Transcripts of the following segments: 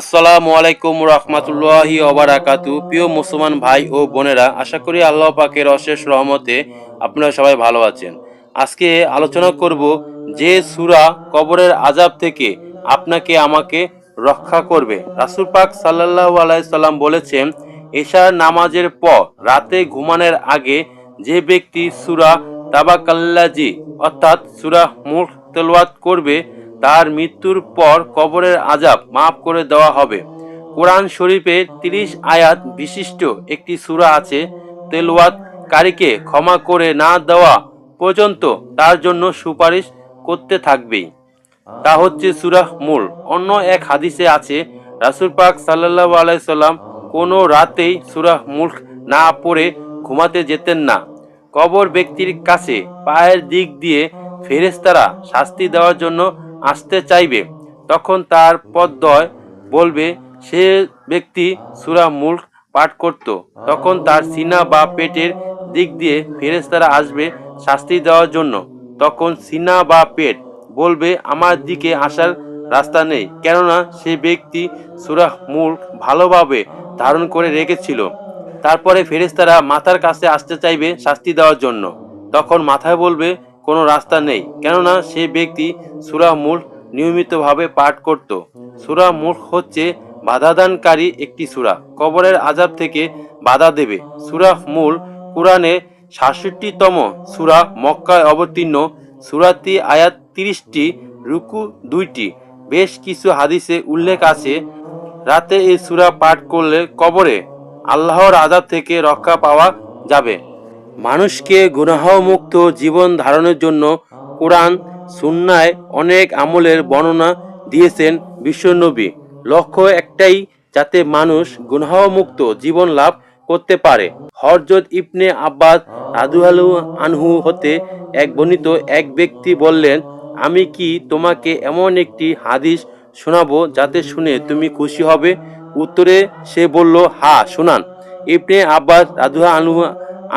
আসসালামু আলাইকুম রহমতুল্লাহি ওবারাকাতু প্রিয় মুসলমান ভাই ও বোনেরা, আশা করি আল্লাহ পাকের অশেষ রহমতে আপনারা সবাই ভালো আছেন। আজকে আলোচনা করব যে সুরা কবরের আজাব থেকে আপনাকে আমাকে রক্ষা করবে। রাসূল পাক সাল্লাল্লাহু আলাইহি সাল্লাম বলেছেন, এশার নামাজের পর, রাতে ঘুমানোর আগে যে ব্যক্তি সুরা তাবাকাল্লাজি অর্থাৎ সুরা মুখ তেলাওয়াত করবে তার মৃত্যুর পর কবরের আজাব মাফ করে দেওয়া হবে। কোরআন শরীফে তিরিশ আয়াত বিশিষ্ট একটি সূরা আছে, তেলওয়াত তেলাওয়াতকারীকে ক্ষমা করে না দেওয়া পর্যন্ত তার জন্য সুপারিশ করতে থাকবেই। তা হচ্ছে সুরাহ মূল। অন্য এক হাদিসে আছে, রাসূল পাক সাল্লাল্লাহু আলাইহি সাল্লাম কোনো রাতেই সুরাহ মুল্ক না পড়ে ঘুমাতে যেতেন না। কবর ব্যক্তির কাছে পায়ের দিক দিয়ে ফেরেস্তারা শাস্তি দেওয়ার জন্য আসতে চাইবে, তখন তার পদ্ময় বলবে, সে ব্যক্তি সুরা মুল্ক পাঠ করত। তখন তার সিনা বা পেটের দিক দিয়ে ফেরেশতারা আসবে শাস্তি দেওয়ার জন্য। তখন সিনা বা পেট বলবে, আমার দিকে আসার রাস্তা নেই। কেননা সে ব্যক্তি সুরাহ মুল্ক ভালোভাবে ধারণ করে রেখেছিল। তারপরে ফেরেশতারা মাথার কাছে আসতে চাইবে শাস্তি দেওয়ার জন্য। তখন মাথায় বলবে কোনো রাস্তা নেই। কেননা সে ব্যক্তি সুরা মুল্ক নিয়মিতভাবে পাঠ করত। সুরা মুল্ক হচ্ছে বাধাদানকারী একটি সুরা। কবরের আজাব থেকে বাধা দেবে। সুরা মূল কোরআনে সাতষট্টিতম সুরা মক্কায় অবতীর্ণ। সুরাতি আয়াত তিরিশটি, রুকু দুইটি। বেশ কিছু হাদিসে উল্লেখ আছে, রাতে এই সুরা পাঠ করলে কবরে আল্লাহর আজাব থেকে রক্ষা পাওয়া যাবে। মানুষকে গুনাহমুক্ত জীবন ধারণের জন্য কোরআন, সুন্নায় অনেক আমলের বর্ণনা দিয়েছেন বিশ্বনবী। লক্ষ্য একটাই, যাতে মানুষ গুনাহমুক্ত জীবন লাভ করতে পারে। হরজত ইবনে আব্বাস রাদুয়ালু আনহু হতে এক বর্ণিত এক ব্যক্তি বললেন, আমি কি তোমাকে এমন একটি হাদিস শোনাবো যাতে শুনে তুমি খুশি হবে? উত্তরে সে বলল হা শোনান। ইবনে আব্বাস রাদুহা আনহু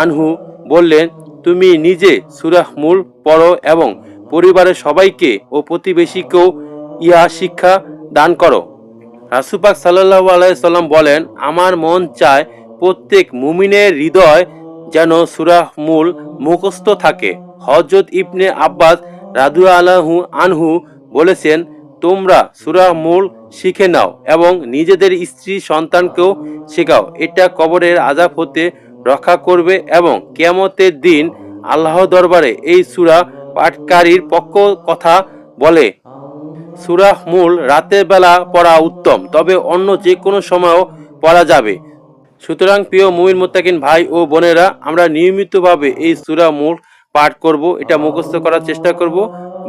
আনহু বললেন, তুমি নিজে সুরাহ মূল পড়ো এবং পরিবারের সবাইকে ও প্রতিবেশীকেও ইহা শিক্ষা দান করো। রাসুপাক সাল্লাহ আলাইসাল্লাম বলেন, আমার মন চায় প্রত্যেক মুমিনের হৃদয় যেন সুরাহ মূল মুখস্থ থাকে। হজরত ইবনে আব্বাস রাদু আলাহু আনহু বলেছেন, তোমরা সুরাহ মূল শিখে নাও এবং নিজেদের স্ত্রী সন্তানকেও শেখাও। এটা কবরের আজাব হতে রক্ষা করবে এবং কেয়ামতের দিন আল্লাহ দরবারে এই সুরা পাঠকারীর পক্ষ কথা বলে। সুরাহ মূল রাতের বেলা পড়া উত্তম, তবে অন্য যে কোনো সময়ও পড়া যাবে। সুতরাং প্রিয় মুমিন মোত্তাকিন ভাই ও বোনেরা, আমরা নিয়মিতভাবে এই সুরা মূল পাঠ করব, এটা মুখস্থ করার চেষ্টা করব,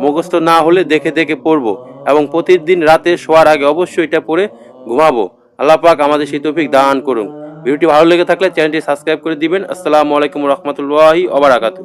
মুখস্থ না হলে দেখে দেখে পড়ব এবং প্রতিদিন রাতে শোয়ার আগে অবশ্যই এটা পড়ে ঘুমাবো। আল্লাহ পাক আমাদের সেই তৌফিক দান করুন। ভিডিওটি ভালো লেগে থাকলে চ্যানেলটি সাবস্ক্রাইব করে দিবেন। আসসালামু আলাইকুম রহমতুল্লাহি ওবারাকাতু